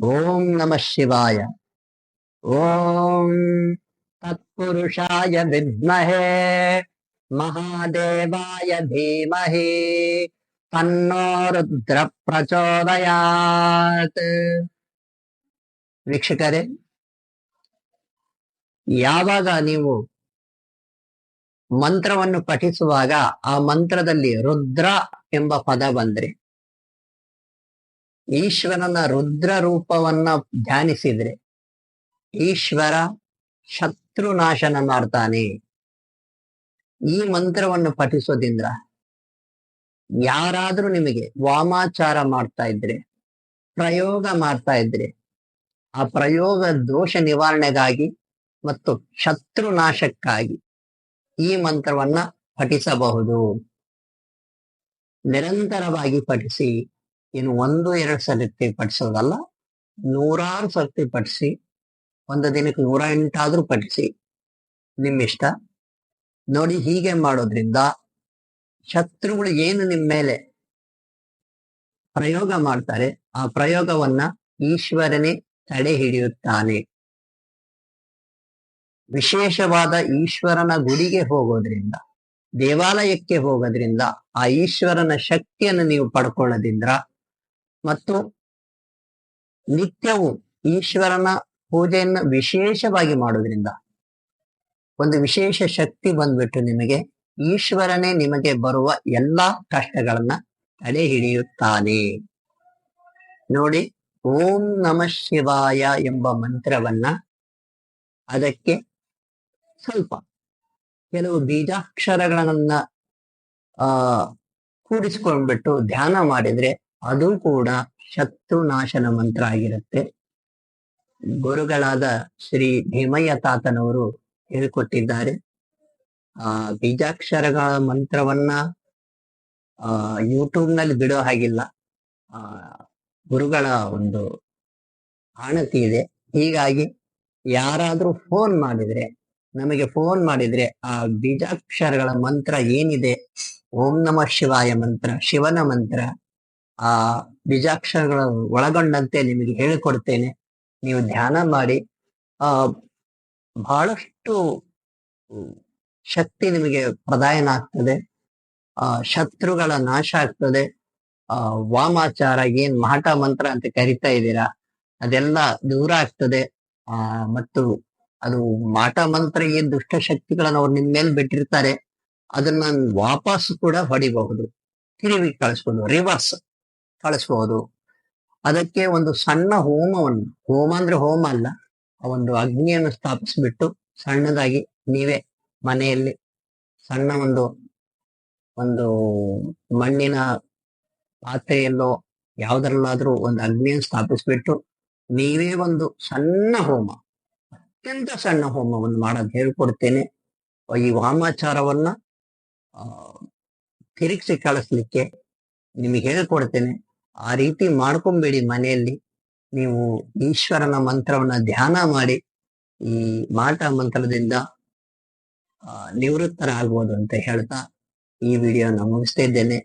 ಓಂ ನಮಃ ಶಿವಾಯ ಓಂ ತತ್ಪುರುಷಾಯ ವಿದ್ಮಹೇ ಮಹಾದೇವಾಯ ಧೀಮಹಿ ತನ್ನೋ ರುದ್ರ ಪ್ರಚೋದಯಾತ್ ವೀಕ್ಷಕರೇ ಯಾವಾಗ ನೀವು ಮಂತ್ರವನ್ನು ಪಠಿಸುವಾಗ ಆ ಮಂತ್ರದಲ್ಲಿ ರುದ್ರ ಎಂಬ ಪದ ಬಂದ್ರೆ ಈಶ್ವರನ ರುದ್ರ ರೂಪವನ್ನ ಧ್ಯಾನಿಸಿದ್ರೆ ಈಶ್ವರ ಶತ್ರು ನಾಶನ ಮಾಡ್ತಾನೆ. ಈ ಮಂತ್ರವನ್ನು ಪಠಿಸೋದ್ರಿಂದ ಯಾರಾದ್ರೂ ನಿಮಗೆ ವಾಮಾಚಾರ ಮಾಡ್ತಾ ಇದ್ರೆ, ಪ್ರಯೋಗ ಮಾಡ್ತಾ ಇದ್ರೆ, ಆ ಪ್ರಯೋಗ ದೋಷ ನಿವಾರಣೆಗಾಗಿ ಮತ್ತು ಶತ್ರು ನಾಶಕ್ಕಾಗಿ ಈ ಮಂತ್ರವನ್ನ ಪಠಿಸಬಹುದು. ನಿರಂತರವಾಗಿ ಪಠಿಸಿ ಇನ್ನು ಒಂದು ಎರಡು ಸರ್ತಿ ಪಠಿಸೋದಲ್ಲ ನೂರಾರು ಸರ್ತಿ ಪಠಿಸಿ ಒಂದು ದಿನಕ್ಕೆ ನೂರ ಎಂಟಾದ್ರೂ ಪಠಿಸಿ ನಿಮ್ಮಿಷ್ಟ. ನೋಡಿ ಹೀಗೆ ಮಾಡೋದ್ರಿಂದ ಶತ್ರುಗಳು ಏನು ನಿಮ್ಮ ಮೇಲೆ ಪ್ರಯೋಗ ಮಾಡ್ತಾರೆ, ಆ ಪ್ರಯೋಗವನ್ನ ಈಶ್ವರನೇ ತಡೆ ಹಿಡಿಯುತ್ತಾನೆ. ವಿಶೇಷವಾದ ಈಶ್ವರನ ಗುಡಿಗೆ ಹೋಗೋದ್ರಿಂದ, ದೇವಾಲಯಕ್ಕೆ ಹೋಗೋದ್ರಿಂದ, ಆ ಈಶ್ವರನ ಶಕ್ತಿಯನ್ನು ನೀವು ಪಡ್ಕೊಳ್ಳೋದ್ರಿಂದ ಮತ್ತು ನಿತ್ಯವೂ ಈಶ್ವರನ ಪೂಜೆಯನ್ನು ವಿಶೇಷವಾಗಿ ಮಾಡೋದ್ರಿಂದ ಒಂದು ವಿಶೇಷ ಶಕ್ತಿ ಬಂದ್ಬಿಟ್ಟು ನಿಮಗೆ ಈಶ್ವರನೇ ನಿಮಗೆ ಬರುವ ಎಲ್ಲಾ ಕಷ್ಟಗಳನ್ನ ತಲೆ ಹಿಡಿಯುತ್ತಾನೆ. ನೋಡಿ, ಓಂ ನಮಃ ಶಿವಾಯ ಎಂಬ ಮಂತ್ರವನ್ನ ಅದಕ್ಕೆ ಸ್ವಲ್ಪ ಕೆಲವು ಬೀಜಾಕ್ಷರಗಳನ್ನ, ಆ, ಕೂಡಿಸ್ಕೊಂಡ್ಬಿಟ್ಟು ಧ್ಯಾನ ಮಾಡಿದ್ರೆ ಅದು ಕೂಡ ಶತ್ರು ನಾಶನ ಮಂತ್ರ ಆಗಿರುತ್ತೆ. ಗುರುಗಳಾದ ಶ್ರೀ ಭೀಮಯ್ಯ ತಾತನವರು ಹೇಳಿಕೊಟ್ಟಿದ್ದಾರೆ. ಆ, ಬೀಜಾಕ್ಷರಗಳ ಮಂತ್ರವನ್ನ, ಆ ಯೂಟ್ಯೂಬ್ನಲ್ಲಿ ಬಿಡೋ ಹಾಗಿಲ್ಲ. ಆ, ಗುರುಗಳ ಒಂದು ಆಣತಿ ಇದೆ. ಹೀಗಾಗಿ ಯಾರಾದ್ರೂ ಫೋನ್ ಮಾಡಿದ್ರೆ, ನಮಗೆ ಫೋನ್ ಮಾಡಿದ್ರೆ ಆ ಬೀಜಾಕ್ಷರಗಳ ಮಂತ್ರ ಏನಿದೆ? ಓಂ ನಮಃ ಶಿವಾಯ ಮಂತ್ರ, ಶಿವನ ಮಂತ್ರ ಆ ಬೀಜಾಕ್ಷರಗಳ ಒಳಗೊಂಡಂತೆ ನಿಮಗೆ ಹೇಳಿಕೊಡ್ತೇನೆ. ನೀವು ಧ್ಯಾನ ಮಾಡಿ. ಆ ಬಹಳಷ್ಟು ಶಕ್ತಿ ನಿಮಗೆ ಪ್ರದಾಯನ ಆಗ್ತದೆ. ಆ ಶತ್ರುಗಳ ನಾಶ ಆಗ್ತದೆ. ಆ ವಾಮಾಚಾರ, ಏನ್ ಮಾಟ ಮಂತ್ರ ಅಂತ ಕರಿತಾ ಇದ್ದೀರಾ? ಅದೆಲ್ಲ ದೂರ ಆಗ್ತದೆ. ಆ ಮತ್ತು ಅದು ಮಾಟ ಮಂತ್ರ ಏನ್ ದುಷ್ಟ ಶಕ್ತಿಗಳನ್ನು ಅವ್ರು ನಿಮ್ ಮೇಲೆ ಬಿಟ್ಟಿರ್ತಾರೆ, ಅದನ್ನ ವಾಪಸ್ ಕೂಡ ಹೊಡಿಬಹುದು ತಿರುವಿ ಕಳಿಸ್ಬೋದು. ರಿವರ್ಸ್ ಕಳಿಸ್ಬಹುದು ಅದಕ್ಕೆ ಒಂದು ಸಣ್ಣ ಹೋಮವನ್ನು, ಹೋಮ ಅಂದ್ರೆ ಹೋಮ ಅಲ್ಲ ಒಂದು ಅಗ್ನಿಯನ್ನು ಸ್ಥಾಪಿಸಿಬಿಟ್ಟು ಸಣ್ಣದಾಗಿ ನೀವೇ ಮನೆಯಲ್ಲಿ ಸಣ್ಣ ಒಂದು ಒಂದು ಮಣ್ಣಿನ ಪಾತ್ರೆಯಲ್ಲೋ ಯಾವ್ದ್ರಲ್ಲಾದ್ರೂ ಒಂದು ಅಗ್ನಿಯನ್ನು ಸ್ಥಾಪಿಸ್ಬಿಟ್ಟು ನೀವೇ ಒಂದು ಸಣ್ಣ ಹೋಮ, ಅತ್ಯಂತ ಸಣ್ಣ ಹೋಮವನ್ನು ಮಾಡೋದು ಹೇಳ್ಕೊಡ್ತೇನೆ. ಈ ವಾಮಾಚಾರವನ್ನ ತಿರುಗಿಸಿ ಕಳಿಸ್ಲಿಕ್ಕೆ ನಿಮಗೆ ಹೇಳ್ಕೊಡ್ತೇನೆ. ಆ ರೀತಿ ಮಾಡ್ಕೊಂಬೇಡಿ ಮನೆಯಲ್ಲಿ. ನೀವು ಈಶ್ವರನ ಮಂತ್ರವನ್ನ ಧ್ಯಾನ ಮಾಡಿ, ಈ ಮಾಟ ಮಂತ್ರದಿಂದ ನಿವೃತ್ತರಾಗ್ಬೋದು ಅಂತ ಹೇಳ್ತಾ ಈ ವಿಡಿಯೋನ ಮುಗಿಸ್ತಾ ಇದ್ದೇನೆ.